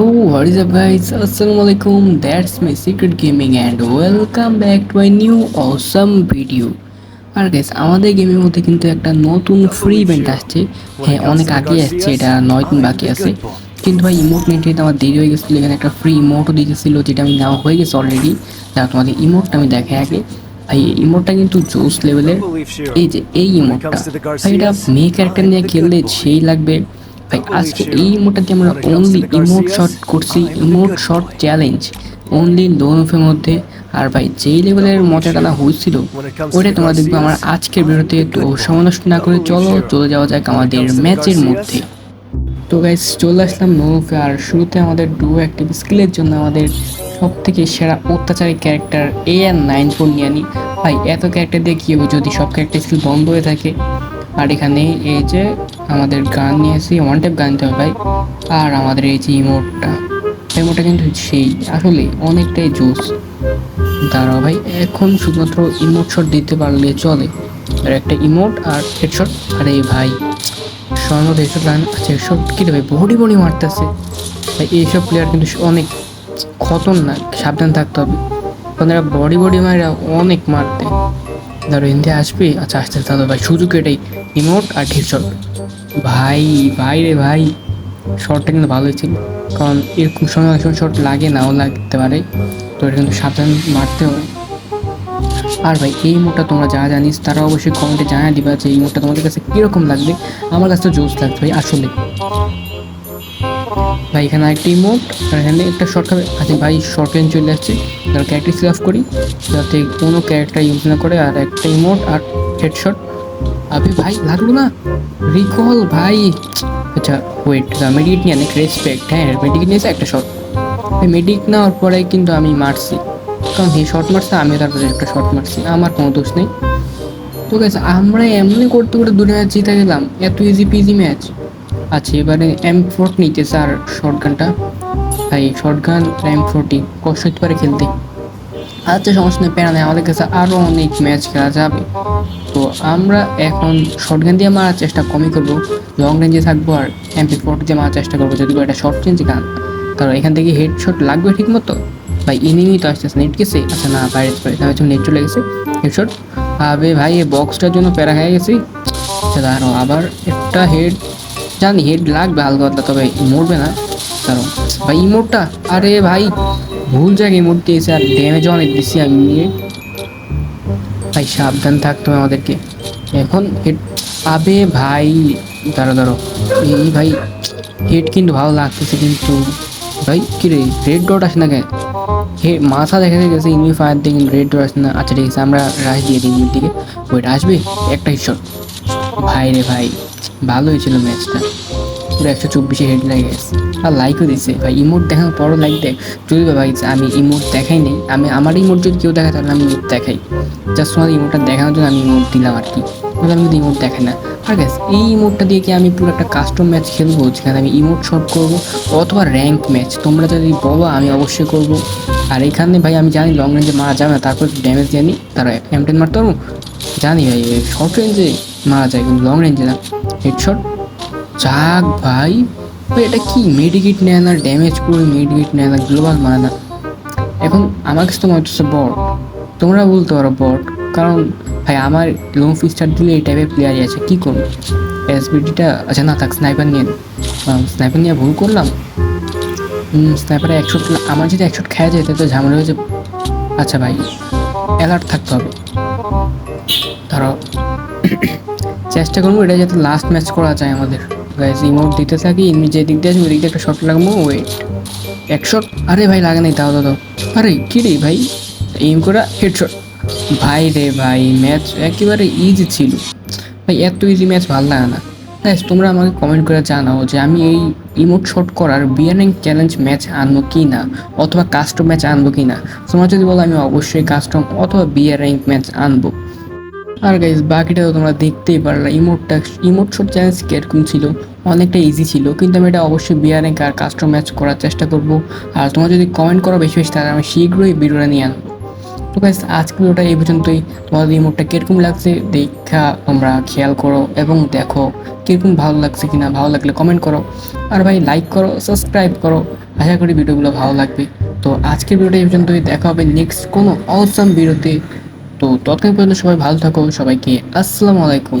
Oh, what is up guys? Assalamu alaikum. That's my secret gaming and welcome back to a new awesome video. আর guys আমাদের গেমের মধ্যে কিন্তু একটা নতুন ফ্রি ইভেন্ট আসছে। হ্যাঁ অনেক আগে আসছে এটা নয় দিন বাকি আছে। কিন্তু ভাই ইমোট নিতে আমার দেরি হয়ে গেছিল। এখানে একটা ফ্রি ইমোটও দিতেছিল যেটা আমি নেওয়া হয়ে গেছে অলরেডি যারা তোমাদের ইমোটটা আমি দেখাই আগে। ভাই এই ইমোটটা কিন্তু জোস লেভেলের এই যে এই ইমোটটা এটা মেয়ে ক্যারেক্টার নিয়ে খেললে সেই লাগবে। ভাই আজকে এই ইমোটটা দিয়ে আমরা অনলি ইমোট শট করছি emote shot challenge only lone অফের মধ্যে। আর ভাই যেই লেভেলের মজাটা না হয়েছিল ওইটা তোমরা দেখবে আমার আজকের ভিডিওতে। তো সময় নষ্ট না করে চলো চলে যাওয়া যাক আমাদের ম্যাচের মধ্যে। তো গাইস চলে আসলাম নোফে আর শুরুতে আমাদের ডু অ্যাক্টিভ স্কিলের জন্য আমাদের সব থেকে সেরা অত্যাচারী character A R nine four নিয়ে আনি ভাই এত ক্যারেক্টার দিয়ে কী হবে যদি সব ক্যারেক্টার স্কিল বন্ধ হয়ে থাকে? আর এখানে এই যে আমাদের গান নিয়েছি ওয়ান টাইপ গান দিতে হবে ভাই। আর আমাদের এই যে ইমোটটা ইমোটটা কিন্তু সেই, আসলে অনেকটাই জোস দাঁড়াও ভাই, এখন শুধুমাত্র ইমোট শট দিতে পারলে চলে। আর একটা ইমোট আর হেডশট আরে ভাই স্বর্ণ হেডশট লাইন আচ্ছা এসব কী রে ভাই বডি বডি মারতেছে। ভাই, এইসব প্লেয়ার কিন্তু অনেক খতরনাক, সাবধান থাকতে হবে। বডি বডি মারা অনেক মারতে। ধরো হিন্দি আসবে আচ্ছা আসতে তাহলে ভাই, সুযোগ এটাই। ইমোট আর হেডশট ভাই ভাই রে ভাই শটটা কিন্তু ভালোই ছিল কারণ এরকম সময় সময় শট লাগে নাও লাগতে পারে। তো এটা কিন্তু সাবধান মারতে হবে। আর ভাই, এই মোটটা তোমরা যা জানিস, তারা অবশ্যই কমেন্টে জানিয়ে দিবা যে এই মোটটা তোমাদের কাছে কীরকম লাগবে। আমার কাছে তো জোস লাগবে ভাই, আসলে। ভাই, এখানে আরেকটা ইমোট আর এখানে একটা শর্ট খাবে আচ্ছা ভাই শর্ট রেঞ্জ চলে আসছে। তার ক্যারেক্টার সিলেক্ট করি। যাতে কোনো ক্যারেক্টার ইউজ না করে, আর একটা ইমোট আর হেড হেডশট আবে ভাই, লাগল না? রিকল ভাই। আচ্ছা ওয়েট মেডিকেট নিয়ে অনেক রেসপেক্ট হ্যাঁ মেডিকেট নিয়েছে একটা শট মেডিক নেওয়ার পরে কিন্তু আমি মারছি। কারণ হে শর্ট মারছে আমি তারপরে একটা শর্ট মারছি। আমার কোনো দোষ নেই। তো গেছে আমরা এমনি করতে করতে দু ম্যাচ জিতে গেলাম। এত ইজি পিজি ম্যাচ আচ্ছা এবারে এম ফোর্ট নিতে চার শর্ট গানটা ভাই শর্ট গান এম ফোর্টি কষ্ট হতে পারে খেলতে। আচ্ছা সমস্যা নেই প্যারা নেই আমাদের কাছে আরও অনেক ম্যাচ খেলা যাবে। তো আমরা এখন শর্ট গান দিয়ে মারার চেষ্টা কমই করব। লং রেঞ্জে থাকব আর এমপি ফোর্টি দিয়ে মারার চেষ্টা করব। যদি এটা শর্ট রেঞ্জ গান কারণ এখান থেকে হেড শট লাগবে ঠিক মতো ভাই ইনিমি তো আসতেছে নেট গেছে? আচ্ছা না, বাইরে পড়ে তাহলে নেট চলে গেছে হেড শট আবে ভাই, এই বক্সটার জন্য প্যারা হয়ে গেছি। দাঁড়ো আবার একটা হেড জানি হেড লাগবে হালকা পাতলা, তবে মরবে না। কারণ, ভাই ইমোটটা আরে ভাই, ভুল জায়গায় ইমোট দিয়েছে আর ড্যামেজ অনেক দিচ্ছি আমি নিয়ে। ভাই, সাবধান থাকতে আমাদেরকে। এখন হেড আবে ভাই দাঁড়ো দাঁড়ো এই ভাই হেড কিন্তু ভালো লাগতেছে, কিন্তু ভাই, কি রে রেড ডট আসে না কেন? হে, মাথা দেখা গেছে ইনমি ফায়ার দিয়ে কিন্তু রেড ডট আসে না। আচ্ছা ঠিক আছে, আমরা রাশ দিয়ে দিই দিকে ওইটা আসবে? একটা হিটশট ভাই রে ভাই ভালো হয়েছিল ম্যাচটা। পুরো একশো চব্বিশে হেড লাগে আর লাইকও দিছে। ভাই ইমোট দেখানোর পরও লাইক দেয়। যদি ভাই, আমি ইমোট দেখাই নেই, আমি, আমার ইমোট যদি কেউ দেখায়, তাহলে আমি ইমোট দেখাই। জাস্ট তোমার ইমোটটা দেখানোর জন্য আমি ইমোট দিলাম আর কি। আমি কিন্তু ইমোট দেখাই না। আর গ্যাস এই ইমোটটা দিয়ে কি আমি পুরো একটা কাস্টম ম্যাচ খেলব? যেখানে আমি ইমোট শট করব অথবা র্যাঙ্ক ম্যাচ তোমরা যদি বলো, আমি অবশ্যই করব। আর এখানে ভাই, আমি জানি লং রেঞ্জে মারা যাবে না, তারপর ড্যামেজ জানি তারা এম টেন মারতে পারব। জানি ভাই শর্ট রেঞ্জে মারা যায়, কিন্তু লং রেঞ্জে না। হেডশট যাক ভাই ভাই, এটা কি মেডিকেট নেয় না ড্যামেজ করে মেডিকেট নেয় না গ্লোবাল মানে না। এখন আমার কাছে তো মনে হচ্ছে বট তোমরা বলতে পারো বট কারণ ভাই, আমার লো ফিস্টার দিলে এই টাইপের প্লেয়ারই আছে, কী করব? এসবিডিটা আচ্ছা না থাক স্নাইপার নিয়ে স্নাইপার নিয়ে ভুল করলাম। স্নাইপারে একশো আমার যদি একশো খেয়া যায়, তাহলে তো ঝামেলা হয়েছে আচ্ছা ভাই অ্যালার্ট থাকতে হবে। ধরো, চেষ্টা করব এটা যাতে লাস্ট ম্যাচ করা যায় আমাদের। গাইজ ইমোট দিতে থাকি, এমনি যে দিক দিয়ে আসবে ওই দিক দিয়ে একটা শট লাগবো ওয়েট এক শট আরে ভাই, লাগে নাই তাও দাও আরে, কি রে ভাই? এম করা হেডশট ভাই রে ভাই ম্যাচ একেবারে ইজি ছিল। ভাই, এত ইজি ম্যাচ ভালো লাগে না। গাইজ তোমরা আমাকে কমেন্ট করে জানাও যে আমি এই ইমোট শট করার বিয়ারিং চ্যালেঞ্জ ম্যাচ আনব কি না অথবা কাস্টম ম্যাচ আনব কি না তোমরা যদি বলো, আমি অবশ্যই কাস্টম অথবা বিয়ার ম্যাচ আনব। আর গাইজ বাকিটা তো তোমরা দেখতেই পারলা ইমোটটা ইমোট শট চ্যালেঞ্জ কীরকম ছিল? অনেকটা ইজি ছিল, কিন্তু আমি এটা অবশ্যই বিয়ার আর কাস্টম ম্যাচ করার চেষ্টা করব। আর তোমরা যদি কমেন্ট করো বেশি বেশি, তাহলে আমি শীঘ্রই ভিডিওটা নিয়ে আনব। তো গাইস আজকে ভিডিওটা এই পর্যন্তই। তোমাদের ইমোটটা কীরকম লাগছে, দেখা তোমরা খেয়াল করো এবং দেখো কীরকম ভালো লাগছে কিনা। ভালো লাগলে কমেন্ট করো। আর ভাই লাইক করো সাবস্ক্রাইব করো। আশা করি ভিডিওগুলো ভালো লাগবে। তো আজকের ভিডিওটা এই পর্যন্তই। দেখা হবে নেক্সট কোনো অসম ভিডিওতে। তো ততক্ষণ পর্যন্ত সবাই ভালো থাকো। সবাইকে আসসালামু আলাইকুম।